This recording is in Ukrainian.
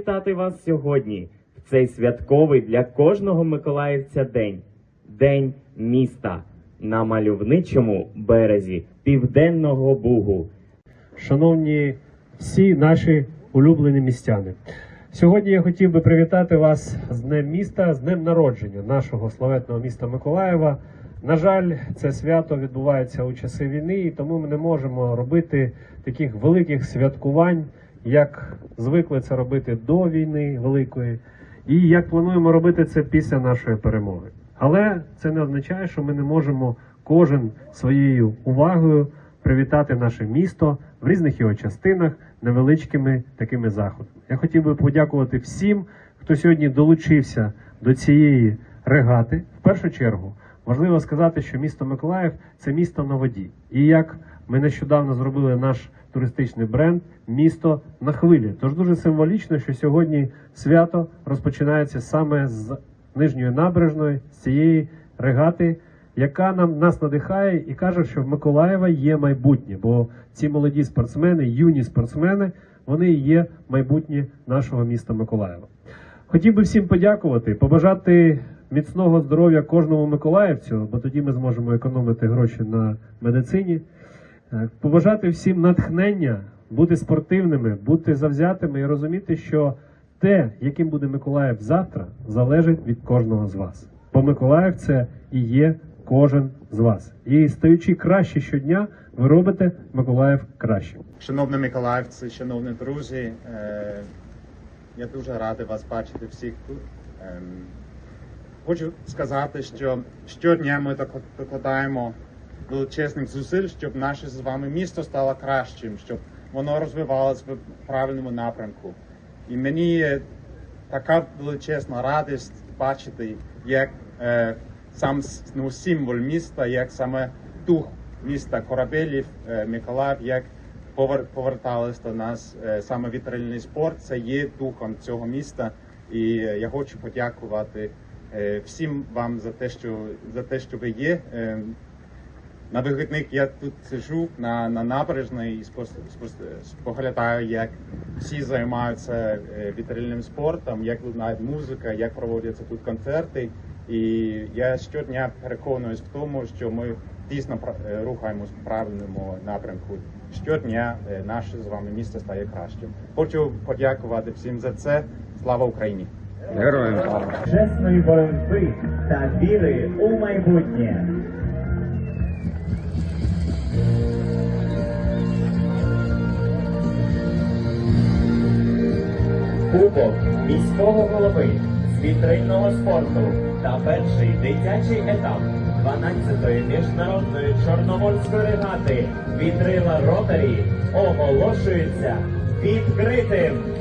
Вітати вас сьогодні в цей святковий для кожного миколаївця день День міста на мальовничому березі Південного Бугу. шановні всі наші улюблені містяни. Сьогодні я хотів би привітати вас з Днем міста, з днем народження нашого славетного міста Миколаєва. На жаль, це свято відбувається у часи війни, і тому ми не можемо робити таких великих святкувань, як звикли це робити до війни великої, і як плануємо робити це після нашої перемоги. Але це не означає, що ми не можемо кожен своєю увагою привітати наше місто в різних його частинах невеличкими такими заходами. Я хотів би подякувати всім, хто сьогодні долучився до цієї регати. В першу чергу важливо сказати, що місто Миколаїв це місто на воді. І як ми нещодавно зробили наш туристичний бренд місто на хвилі. Тож дуже символічно, що сьогодні свято розпочинається саме з нижньої набережної, з цієї регати яка нам нас надихає і каже, що в Миколаєва є майбутнє, бо ці молоді спортсмени, юні спортсмени, вони є майбутнє нашого міста Миколаєва. Хотів би всім подякувати, побажати міцного здоров'я кожному миколаївцю, бо тоді ми зможемо економити гроші на медицині. Е, Побажати всім натхнення, бути спортивними, бути завзятими і розуміти, що те, яким буде Миколаїв завтра, залежить від кожного з вас. Бо Миколаїв це і є кожен з вас. І стаючи краще щодня, ви робите Миколаїв кращим. Шановні миколаївці, шановні друзі, е, я дуже радий вас бачити всіх тут. Хочу сказати, що щодня ми док- докладаємо величезних зусиль, щоб наше з вами місто стало кращим, щоб воно розвивалося в правильному напрямку. І мені така величезна радість бачити, як е, сам ну, символ міста, як саме дух міста Корабелів, е, Миколаїв, як повер, повертались до нас е, саме вітрильний спорт. Це є духом цього міста. І я хочу подякувати всім вам за те, що за те, що ви є. Е, на вихідних я тут сижу на, на набережній і спос- споглядаю, як всі займаються е, вітрильним спортом, як лунає музика, як проводяться тут концерти. І я щодня переконуюсь в тому, що ми дійсно е, рухаємось в правильному напрямку. Щодня е, наше з вами місто стає кращим. Хочу подякувати всім за це. Слава Україні! Героям! Чесної боротьби та віри у майбутнє. Кубок міського голови з вітрильного спорту та перший дитячий етап 12-ї міжнародної чорноморської регати вітрила Ротарі оголошується відкритим.